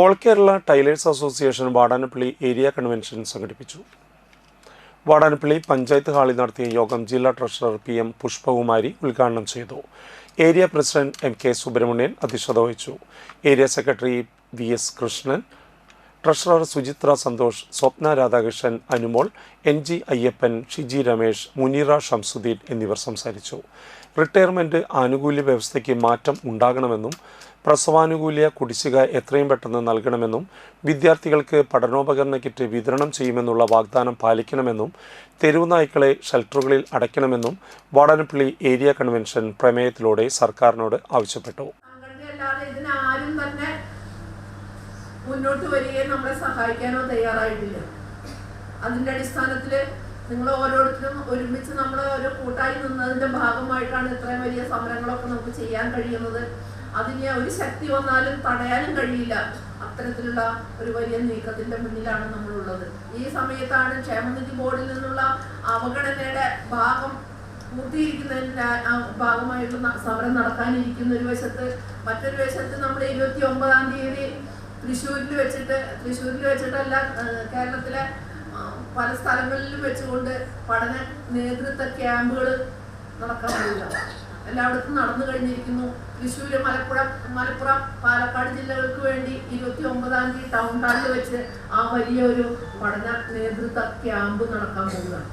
All Kerala tailors association Vadanappally area convention സംഘടിപ്പിച്ചു. വാടാനപ്പള്ളി പഞ്ചായത്ത് ഹാളിൽ നടത്തിയ യോഗം ജില്ലാ ട്രഷറർ പി എം പുഷ്പകുമാരി ഉദ്ഘാടനം ചെയ്തു. Area president M K Subrahmanyan അധ്യക്ഷത വഹിച്ചു. Area secretary V S Krishnan treasurer Suchitra Santhosh Swapna Radhakrishnan Anumol N G Ayyappan Shiji Ramesh Muneera Shamsuddin എന്നിവർ സംസാരിച്ചു. റിട്ടയർമെന്റ് ആനുകൂല്യ വ്യവസ്ഥയ്ക്ക് മാറ്റം ഉണ്ടാകണമെന്നും പ്രസവാനുകൂല്യ കുടിശ്ശിക എത്രയും പെട്ടെന്ന് നൽകണമെന്നും വിദ്യാർത്ഥികൾക്ക് പഠനോപകരണ കിറ്റ് വിതരണം ചെയ്യുമെന്നുള്ള വാഗ്ദാനം പാലിക്കണമെന്നും തെരുവ് നായ്ക്കളെ ഷെൽട്ടറുകളിൽ അടയ്ക്കണമെന്നും വാടാനപ്പള്ളി ഏരിയ കൺവെൻഷൻ പ്രമേയത്തിലൂടെ സർക്കാരിനോട് ആവശ്യപ്പെട്ടു. മുന്നോട്ട് വരികയും നമ്മളെ സഹായിക്കാനോ തയ്യാറായിട്ടില്ല. അതിന്റെ അടിസ്ഥാനത്തിൽ നിങ്ങൾ ഓരോരുത്തരും ഒരുമിച്ച് നമ്മൾ ഒരു കൂട്ടായി നിന്നതിന്റെ ഭാഗമായിട്ടാണ് ഇത്രയും വലിയ സമരങ്ങളൊക്കെ നമുക്ക് ചെയ്യാൻ കഴിയുന്നത്. അതിന് ഒരു ശക്തി വന്നാലും തടയാനും കഴിയില്ല. അത്തരത്തിലുള്ള ഒരു വലിയ നീക്കത്തിന്റെ മുന്നിലാണ് നമ്മളുള്ളത്. ഈ സമയത്താണ് ക്ഷേമനിധി ബോർഡിൽ നിന്നുള്ള അവഗണനയുടെ ഭാഗം പൂർത്തീകരിക്കുന്നതിന്റെ ഭാഗമായിട്ട് സമരം നടക്കാനിരിക്കുന്ന ഒരു വശത്ത്. മറ്റൊരു വശത്ത് നമ്മൾ ഇരുപത്തി ഒമ്പതാം തീയതി തൃശ്ശൂരിൽ വെച്ചിട്ട് തൃശ്ശൂരിൽ വെച്ചിട്ടല്ല കേരളത്തിലെ പല സ്ഥലങ്ങളിലും വെച്ചുകൊണ്ട് പഠന നേതൃത്വ ക്യാമ്പുകൾ നടക്കാൻ പോവുക. എല്ലായിടത്തും നടന്നു കഴിഞ്ഞിരിക്കുന്നു. തൃശ്ശൂര് മലപ്പുറം മലപ്പുറം പാലക്കാട് ജില്ലകൾക്ക് വേണ്ടി ഇരുപത്തി ഒമ്പതാം തീയതി ടൗൺ ഹാളിൽ വെച്ച് ആ വലിയൊരു പഠന നേതൃത്വ ക്യാമ്പ് നടക്കാൻ പോവുകയാണ്.